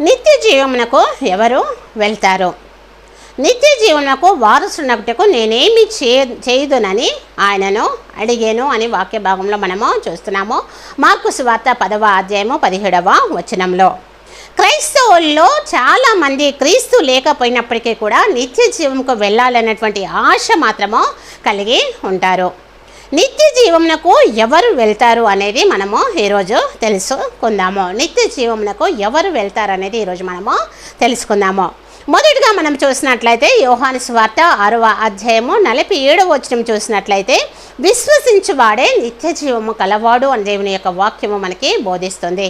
నిత్య జీవమునకు ఎవరు వెళ్తారు? నిత్య జీవనకు వారసునకుటకు నేనేమి చే చేయదునని ఆయనను అడిగాను అని వాక్య భాగంలో మనము చూస్తున్నాము. మార్కు సువార్త పదవ అధ్యాయము పదిహేడవ వచనంలో. క్రైస్తవుల్లో చాలామంది క్రీస్తు లేకపోయినప్పటికీ కూడా నిత్య జీవంకు వెళ్ళాలనేటువంటి ఆశ మాత్రము కలిగి ఉంటారు. నిత్య జీవమునకు ఎవరు వెళ్తారు అనేది మనము ఈరోజు తెలుసుకుందాము. నిత్య జీవమునకు ఎవరు వెళ్తారు అనేది ఈరోజు మనము తెలుసుకుందాము. మొదటిగా మనం చూసినట్లయితే యోహాను స్వార్త ఆరవ అధ్యాయము నలభై ఏడవ వచనం చూసినట్లయితే విశ్వసించువాడే నిత్య జీవము కలవాడు అని దేవుని యొక్క వాక్యము మనకి బోధిస్తుంది.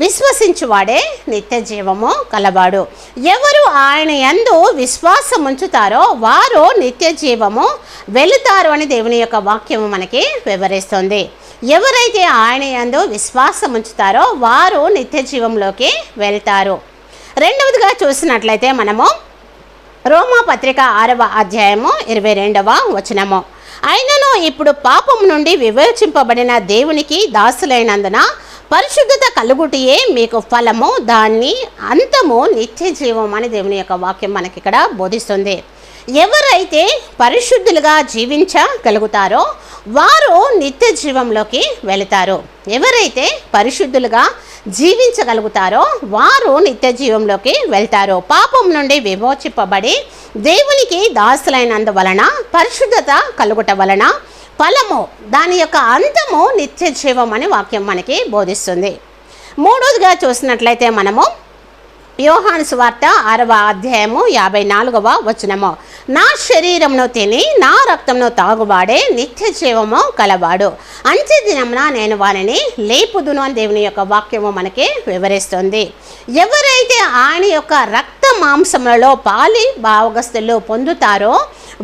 విశ్వసించువాడే నిత్య జీవము కలవాడు. ఎవరు ఆయన యందు విశ్వాసం ఉంచుతారో వారు నిత్య జీవము వెళుతారు అని దేవుని యొక్క వాక్యము మనకి వివరిస్తుంది. ఎవరైతే ఆయన యందు విశ్వాసం ఉంచుతారో వారు నిత్య జీవంలోకి వెళ్తారు. రెండవదిగా చూసినట్లయితే మనము రోమా పత్రిక ఆరవ అధ్యాయము ఇరవై రెండవ వచనము. అయినను ఇప్పుడు పాపం నుండి వివేచింపబడిన దేవునికి దాసులైనందున పరిశుద్ధత కలుగుటియే మీకు ఫలము దాన్ని అంతము నిత్య జీవం అని దేవుని యొక్క వాక్యం మనకి ఇక్కడ బోధిస్తుంది. ఎవరైతే పరిశుద్ధులుగా జీవించగలుగుతారో వారు నిత్య జీవంలోకి వెళతారు. ఎవరైతే పరిశుద్ధులుగా జీవించగలుగుతారో వారు నిత్య జీవంలోకి వెళ్తారు. పాపం నుండి విమోచింపబడి దేవునికి దాసులైనందువలన పరిశుద్ధత కలుగుట వలన ఫలము దాని యొక్క అంతము నిత్య జీవం అని వాక్యం మనకి బోధిస్తుంది. మూడోదిగా చూసినట్లయితే మనము యోహాను సువార్త ఆరవ అధ్యాయము యాభై నాలుగవ వచనము. నా శరీరమును తిని నా రక్తమును తాగువాడే నిత్య జీవము కలవాడు. అంత్య దినమున నేను వారిని లేపుదును అని దేవుని యొక్క వాక్యము మనకి వివరిస్తుంది. ఎవరైతే ఆయన యొక్క రక్త మాంసములలో పాలి భావగస్తులు పొందుతారో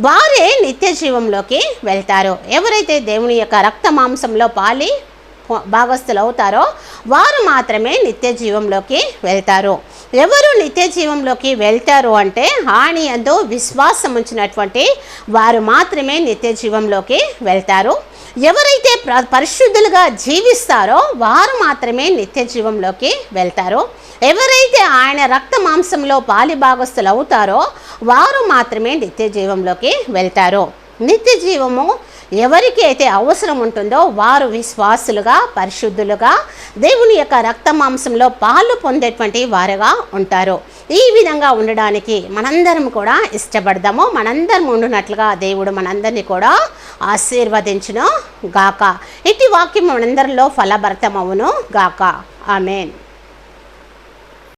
వారే నిత్య జీవంలోకి వెళ్తారు. ఎవరైతే దేవుని యొక్క రక్త మాంసంలో పాలి భాగస్థులు అవుతారో వారు మాత్రమే నిత్య జీవంలోకి వెళ్తారు. ఎవరు నిత్య జీవంలోకి వెళ్తారు అంటే హాని అందు విశ్వాసం ఉంచినటువంటి వారు మాత్రమే నిత్య జీవంలోకి వెళ్తారు. ఎవరైతే ప్ర పరిశుద్ధులుగా జీవిస్తారో వారు మాత్రమే నిత్య జీవంలోకి వెళ్తారు. ఎవరైతే ఆయన రక్త మాంసంలో పాలిభాగస్తులు అవుతారో వారు మాత్రమే నిత్య జీవంలోకి వెళ్తారు. నిత్య జీవము ఎవరికి అయితే అవసరం ఉంటుందో వారు విశ్వాసులుగా పరిశుద్ధులుగా దేవుని యొక్క రక్త మాంసంలో పాలు పొందేటువంటి వారుగా ఉంటారు. ఈ విధంగా ఉండడానికి మనందరం కూడా ఇష్టపడదాము. మనందరం ఉండునట్లుగా దేవుడు మనందరినీ కూడా ఆశీర్వదించును గాక. ఇటు వాక్యం మనందరిలో ఫలభరితమవును గాక. ఆమెన్.